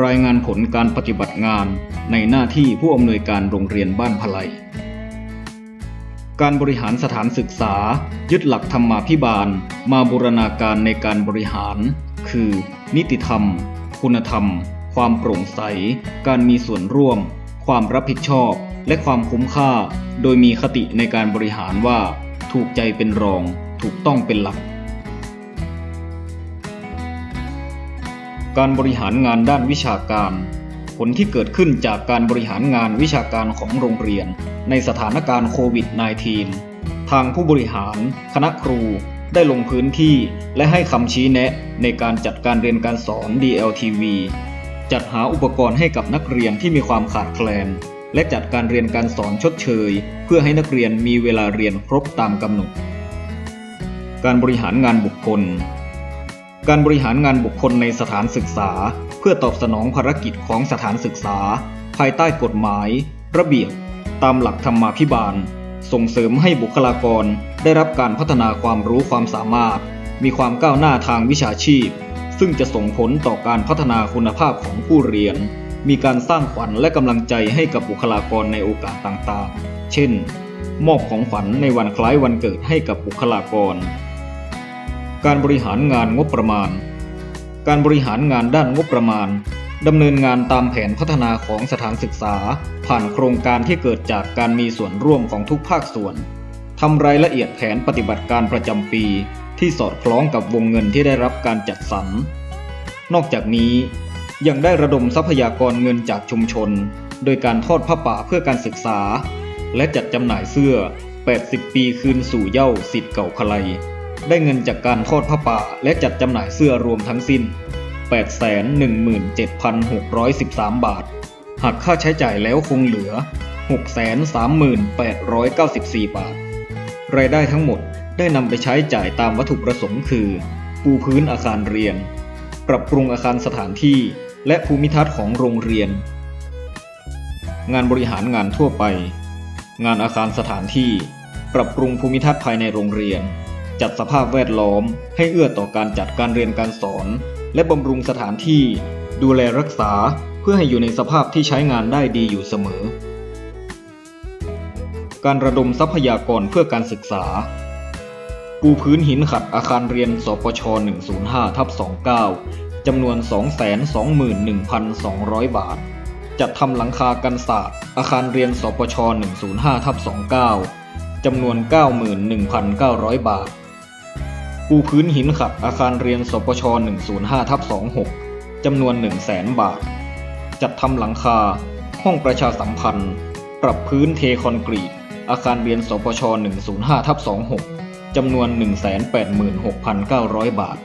รายงานผลการปฏิบัติงานในหน้าที่ผู้อำนวยการโรงเรียนบ้านพลัย การบริหารสถานศึกษา ยึดหลักธรรมาภิบาล มาบูรณาการในการบริหาร คือ นิติธรรม คุณธรรม ความโปร่งใส การมีส่วนร่วม ความรับผิดชอบ และความคุ้มค่า โดยมีคติในการบริหารว่า ถูกใจเป็นรอง ถูกต้องเป็นหลัก การบริหารงานด้านวิชาการ ผลที่เกิดขึ้นจากการบริหารงานวิชาการของโรงเรียน ในสถานการณ์โควิด -19 ทางผู้บริหาร คณะครูได้ลงพื้นที่และให้คำชี้แนะในการจัดการเรียนการสอน DLTV จัดหาอุปกรณ์ให้กับนักเรียนที่มีความขาดแคลน และจัดการเรียนการสอนชดเชย เพื่อให้นักเรียนมีเวลาเรียนครบตามกำหนด การบริหารงานบุคคล การบริหารงานบุคคลในสถานศึกษา เพื่อตอบสนองภารกิจของสถานศึกษา ภายใต้กฎหมาย ระเบียบ ตามหลักธรรมาภิบาล ส่งเสริมให้บุคลากรได้รับการพัฒนาความรู้ความสามารถ มีความก้าวหน้าทางวิชาชีพ ซึ่งจะส่งผลต่อการพัฒนาคุณภาพของผู้เรียน มีการสร้างขวัญและกำลังใจให้กับบุคลากรในโอกาสต่างๆ เช่น มอบของขวัญในวันคล้ายวันเกิดให้กับบุคลากร การบริหารงานงบประมาณ การบริหารงานด้านงบประมาณดำเนินงานตามแผนพัฒนาของสถานศึกษา ผ่านโครงการที่เกิดจากการมีส่วนร่วมของทุกภาคส่วนทำรายละเอียดแผนปฏิบัติการประจำปี ที่สอดคล้องกับวงเงินที่ได้รับการจัดสรร นอกจากนี้ ยังได้ระดมทรัพยากรเงินจากชุมชน โดยการทอดผ้าป่าเพื่อการศึกษา และจัดจำหน่ายเสื้อ 80 ปีคืนสู่เย้าสิทธิ์เก่าพลัย ได้เงินจากการทอดผ้าป่าและจัดจำหน่ายเสื้อรวมทั้งสิ้น 817,613 บาท หากค่าใช้จ่ายแล้วคงเหลือ 638,94 บาท รายได้ทั้งหมดได้นำไปใช้จ่ายตามวัตถุประสงค์คือ ปูพื้นอาคารเรียน ปรับปรุงอาคารสถานที่ และภูมิทัศน์ของโรงเรียน งานบริหารงานทั่วไป งานอาคารสถานที่ ปรับปรุงภูมิทัศน์ภายในโรงเรียน จัดสภาพแวดล้อม ให้เอื้อต่อการจัดการเรียนการสอน และบำรุงสถานที่ ดูแลรักษาเพื่อให้อยู่ในสภาพที่ใช้งานได้ดีอยู่เสมอ การระดมทรัพยากรเพื่อการศึกษา ปูพื้นหินขัดอาคารเรียนสปช 105ทับ29จำนวน 221,200 บาท จัดทำหลังคากันศาสตร์ อาคารเรียนสปช 105ทับ29จำนวน 91,900 บาท ปูพื้นหินขัดอาคารเรียนสปช 105ทับ26 จำนวน 100,000บาท จัดทำหลังคา ห้องประชาสัมพันธ์ ปรับพื้นเทคอนกรีต อาคารเรียนสปช 105ทับ26 จำนวน 186,900 บาท